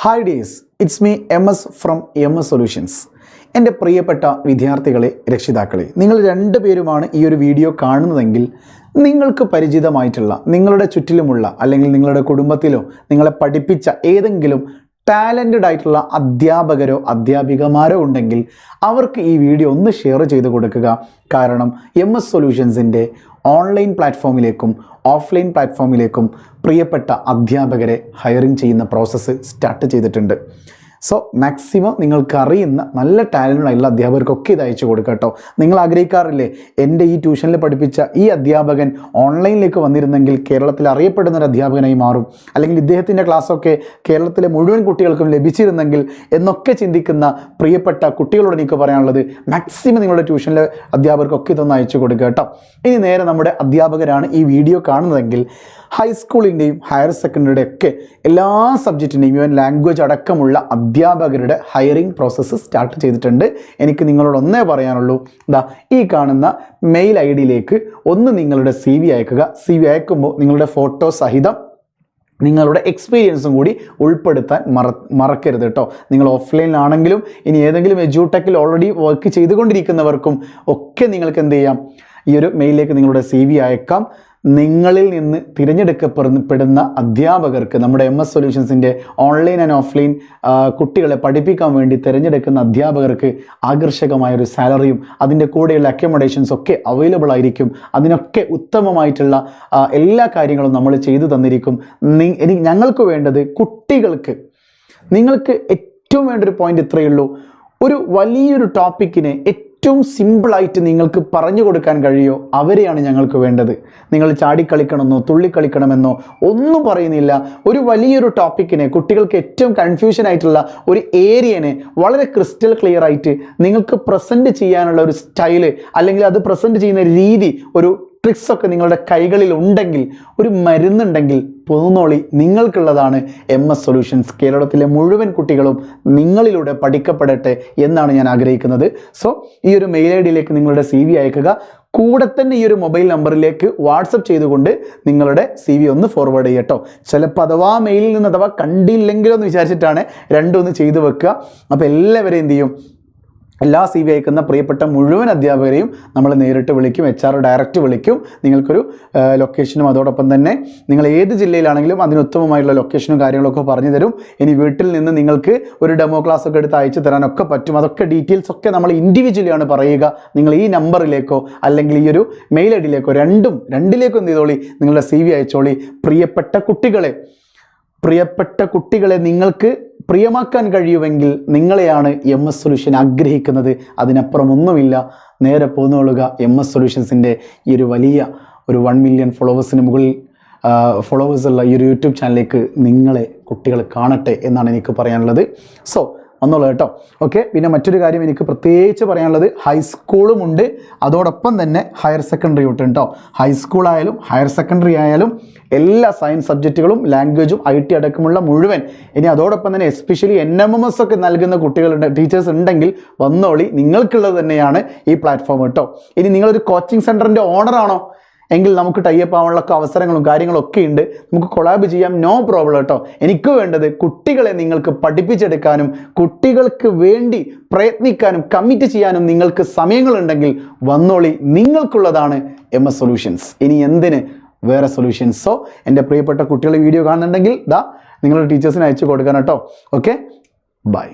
Hi dears it's me M S from M S solutions എന്റെ പ്രിയപ്പെട്ട വിദ്യാർത്ഥികളെ രക്ഷിതാക്കളെ നിങ്ങൾ രണ്ടുപേരുമാണ് ഈ ഒരു വീഡിയോ കാണുന്നതെങ്കിൽ നിങ്ങൾക്ക് പരിചിതമായിട്ടുള്ള നിങ്ങളുടെ ചുറ്റിലുമുള്ള അല്ലെങ്കിൽ നിങ്ങളുടെ കുടുംബത്തിലോ നിങ്ങളെ പഠിപ്പിച്ച ഏതെങ്കിലും ടാലന്റഡ് ആയിട്ടുള്ള അധ്യാപകരോ അധ്യാപികമാരോ ഉണ്ടെങ്കിൽ അവർക്ക് ഈ വീഡിയോ ഒന്ന് ഷെയർ ചെയ്ത് കൊടുക്കുക. കാരണം എം എസ് സൊല്യൂഷൻസിന്റെ ഓൺലൈൻ പ്ലാറ്റ്ഫോമിലേക്കും ഓഫ്ലൈൻ പ്ലാറ്റ്ഫോമിലേക്കും പ്രിയപ്പെട്ട അധ്യാപകരെ ഹയറിംഗ് ചെയ്യുന്ന പ്രോസസ്സ് സ്റ്റാർട്ട് ചെയ്തിട്ടുണ്ട്. സോ മാക്സിമം നിങ്ങൾക്ക് അറിയുന്ന നല്ല ടാലന്റ് എല്ലാ അധ്യാപകർക്കൊക്കെ ഇത് അയച്ചു കൊടുക്കുക കേട്ടോ. നിങ്ങൾ ആഗ്രഹിക്കാറില്ലേ? എന്റെ ഈ ട്യൂഷനിൽ പഠിപ്പിച്ച ഈ അധ്യാപകൻ ഓൺലൈനിലേക്ക് വന്നിരുന്നെങ്കിൽ കേരളത്തിൽ അറിയപ്പെടുന്ന ഒരു അധ്യാപകനായി മാറും. അല്ലെങ്കിൽ ഇദ്ദേഹത്തിന്റെ ക്ലാസ്സൊക്കെ കേരളത്തിലെ മുഴുവൻ കുട്ടികൾക്കും ലഭിച്ചിരുന്നെങ്കിൽ എന്നൊക്കെ ചിന്തിക്കുന്ന പ്രിയപ്പെട്ട കുട്ടികളോട് എനിക്ക് പറയാനുള്ളത് മാക്സിമം നിങ്ങളുടെ ട്യൂഷനിലെ അധ്യാപകർക്കൊക്കെ ഇതൊന്ന് അയച്ചു കൊടുക്കുക കേട്ടോ. ഇനി നേരെ നമ്മുടെ അധ്യാപകരാണ് ഈ വീഡിയോ കാണുന്നതെങ്കിൽ ഹൈസ്കൂളിന്റെയും ഹയർ സെക്കൻഡറിയുടെയൊക്കെ എല്ലാ സബ്ജക്റ്റിന്റെയും ഇവൻ ലാംഗ്വേജ് അടക്കമുള്ള അധ്യാപകരുടെ ഹയറിംഗ് പ്രോസസ്സ് സ്റ്റാർട്ട് ചെയ്തിട്ടുണ്ട്. എനിക്ക് നിങ്ങളോട് ഒന്നേ പറയാനുള്ളൂ. എന്താ ഈ കാണുന്ന മെയിൽ ഐ ഡിയിലേക്ക് ഒന്ന് നിങ്ങളുടെ സി വി അയക്കുക. സി വി അയക്കുമ്പോൾ നിങ്ങളുടെ ഫോട്ടോ സഹിതം നിങ്ങളുടെ എക്സ്പീരിയൻസും കൂടി ഉൾപ്പെടുത്താൻ മറ മറക്കരുത് കേട്ടോ. നിങ്ങൾ ഓഫ്ലൈനിലാണെങ്കിലും ഇനി ഏതെങ്കിലും എജ്യൂടെക്കിൽ ഓൾറെഡി വർക്ക് ചെയ്തുകൊണ്ടിരിക്കുന്നവർക്കും ഒക്കെ നിങ്ങൾക്ക് എന്ത് ചെയ്യാം? ഈ ഒരു മെയിലിലേക്ക് നിങ്ങളുടെ സി വി അയക്കാം. നിങ്ങളിൽ നിന്ന് തിരഞ്ഞെടുക്കപ്പെടുന്ന അധ്യാപകർക്ക് നമ്മുടെ എം എസ് സൊല്യൂഷൻസിന്റെ ഓൺലൈൻ ആൻഡ് ഓഫ്ലൈൻ കുട്ടികളെ പഠിപ്പിക്കാൻ വേണ്ടി തിരഞ്ഞെടുക്കുന്ന അധ്യാപകർക്ക് ആകർഷകമായ ഒരു സാലറിയും അതിന്റെ കൂടെയുള്ള അക്കോമഡേഷൻസ് ഒക്കെ അവൈലബിൾ ആയിരിക്കും. അതിനൊക്കെ ഉത്തമമായിട്ടുള്ള എല്ലാ കാര്യങ്ങളും നമ്മൾ ചെയ്തു തന്നിരിക്കും. ഞങ്ങൾക്ക് വേണ്ടത് കുട്ടികൾക്ക് നിങ്ങൾക്ക് ഏറ്റവും വേണ്ട ഒരു പോയിന്റ് ഇത്രയേ ഉള്ളൂ. ഒരു വലിയൊരു ടോപ്പിക്കിനെ ഏറ്റവും സിമ്പിളായിട്ട് നിങ്ങൾക്ക് പറഞ്ഞു കൊടുക്കാൻ കഴിയോ? അവരെയാണ് ഞങ്ങൾക്ക് വേണ്ടത്. നിങ്ങൾ ചാടിക്കളിക്കണമെന്നോ തുള്ളിക്കളിക്കണമെന്നോ ഒന്നും പറയുന്നില്ല. ഒരു വലിയൊരു ടോപ്പിക്കിനെ കുട്ടികൾക്ക് ഏറ്റവും കൺഫ്യൂഷൻ ആയിട്ടുള്ള ഒരു ഏരിയനെ വളരെ ക്രിസ്റ്റൽ ക്ലിയർ ആയിട്ട് നിങ്ങൾക്ക് പ്രസന്റ് ചെയ്യാനുള്ള ഒരു സ്റ്റൈൽ അല്ലെങ്കിൽ അത് പ്രസന്റ് ചെയ്യുന്ന രീതി ഒരു ട്രിക്സ് ഒക്കെ നിങ്ങളുടെ കൈകളിൽ ഉണ്ടെങ്കിൽ ഒരു മരുന്നുണ്ടെങ്കിൽ പുതുനോളി നിങ്ങൾക്കുള്ളതാണ് എം എസ് സൊല്യൂഷൻസ് കേരളത്തിലെ മുഴുവൻ കുട്ടികളും നിങ്ങളിലൂടെ പഠിക്കപ്പെടട്ടെ എന്നാണ് ഞാൻ ആഗ്രഹിക്കുന്നത്. സോ ഈ ഒരു മെയിൽ ഐ ഡിയിലേക്ക് നിങ്ങളുടെ സി വി അയക്കുക. കൂടെ തന്നെ ഈ ഒരു മൊബൈൽ നമ്പറിലേക്ക് വാട്സപ്പ് ചെയ്തുകൊണ്ട് നിങ്ങളുടെ സി വി ഒന്ന് ഫോർവേഡ് ചെയ്യട്ടോ ചിലപ്പോൾ അഥവാ മെയിലിൽ നിന്ന് അഥവാ കണ്ടില്ലെങ്കിലോ എന്ന് വിചാരിച്ചിട്ടാണ് രണ്ടും ഒന്ന് ചെയ്തു വെക്കുക. അപ്പോൾ എല്ലാവരെയും എന്ത് ചെയ്യും? എല്ലാ സി വി അയക്കുന്ന പ്രിയപ്പെട്ട മുഴുവൻ അധ്യാപകരെയും നമ്മൾ നേരിട്ട് വിളിക്കും എച്ച് ആർ ഡയറക്റ്റ് വിളിക്കും. നിങ്ങൾക്കൊരു ലൊക്കേഷനും അതോടൊപ്പം തന്നെ നിങ്ങൾ ഏത് ജില്ലയിലാണെങ്കിലും അതിനുത്തമമായിട്ടുള്ള ലൊക്കേഷനും കാര്യങ്ങളൊക്കെ പറഞ്ഞു തരും. ഇനി വീട്ടിൽ നിന്ന് നിങ്ങൾക്ക് ഒരു ഡെമോ ക്ലാസ് ഒക്കെ എടുത്ത് അയച്ചു തരാനൊക്കെ പറ്റും. അതൊക്കെ ഡീറ്റെയിൽസ് ഒക്കെ നമ്മൾ ഇൻഡിവിജ്വലിയാണ് പറയുക. നിങ്ങൾ ഈ നമ്പറിലേക്കോ അല്ലെങ്കിൽ ഈ ഒരു മെയിൽ ഐ ഡിയിലേക്കോ രണ്ടും രണ്ടിലേക്കും എന്ത് ചെയ്തോളി? നിങ്ങളുടെ സി വി അയച്ചോളി. പ്രിയപ്പെട്ട കുട്ടികളെ പ്രിയപ്പെട്ട കുട്ടികളെ നിങ്ങൾക്ക് പ്രിയമാക്കാൻ കഴിയുമെങ്കിൽ നിങ്ങളെയാണ് എം എസ് സൊല്യൂഷൻ ആഗ്രഹിക്കുന്നത്. അതിനപ്പുറം ഒന്നുമില്ല നേരെ പോന്നുകൊള്ളുക എം എസ് സൊല്യൂഷൻസിന്റെ ഈ ഒരു വലിയ ഒരു വൺ മില്യൺ ഫോളോവേഴ്സിന് മുകളിൽ ഫോളോവേഴ്സുള്ള ഈ ഒരു യൂട്യൂബ് ചാനലിലേക്ക് നിങ്ങളെ കുട്ടികൾ കാണട്ടെ എന്നാണ് എനിക്ക് പറയാനുള്ളത്. സോ വന്നോളൂ കേട്ടോ. ഓക്കെ പിന്നെ മറ്റൊരു കാര്യം എനിക്ക് പ്രത്യേകിച്ച് പറയാനുള്ളത് ഹൈസ്കൂളും ഉണ്ട്. അതോടൊപ്പം തന്നെ ഹയർ സെക്കൻഡറി ഉണ്ട് കേട്ടോ. ഹൈസ്കൂൾ ആയാലും ഹയർ സെക്കൻഡറി ആയാലും എല്ലാ സയൻസ് സബ്ജക്റ്റുകളും ലാംഗ്വേജും ഐ ടി അടക്കമുള്ള മുഴുവൻ. ഇനി അതോടൊപ്പം തന്നെ especially N M M S ഒക്കെ നൽകുന്ന കുട്ടികളുണ്ട് ടീച്ചേഴ്സ് ഉണ്ടെങ്കിൽ വന്നോളി. നിങ്ങൾക്കുള്ളത് തന്നെയാണ് ഈ പ്ലാറ്റ്ഫോം കേട്ടോ. ഇനി നിങ്ങളൊരു കോച്ചിങ് സെന്ററിന്റെ ഓണറാണോ എങ്കിൽ നമുക്ക് ടൈപ്പ് ആവാനുള്ള അവസരങ്ങളും കാര്യങ്ങളും ഒക്കെ ഉണ്ട്. നമുക്ക് കൊളാബ് ചെയ്യാം. നോ പ്രോബ്ലം കേട്ടോ എനിക്ക് വേണ്ടത് കുട്ടികളെ നിങ്ങൾക്ക് പഠിപ്പിച്ചെടുക്കാനും കുട്ടികൾക്ക് വേണ്ടി പ്രയത്നിക്കാനും കമ്മിറ്റ് ചെയ്യാനും നിങ്ങൾക്ക് സമയങ്ങളുണ്ടെങ്കിൽ വന്നോളി. നിങ്ങൾക്കുള്ളതാണ് എം എസ് സൊല്യൂഷൻസ് ഇനി എന്തിന് വേറെ സൊല്യൂഷൻസോ എന്റെ പ്രിയപ്പെട്ട കുട്ടികളെ വീഡിയോ കാണുന്നുണ്ടെങ്കിൽ ദാ നിങ്ങളുടെ ടീച്ചേഴ്സിന് അയച്ചു കൊടുക്കണം കേട്ടോ ഓക്കെ ബൈ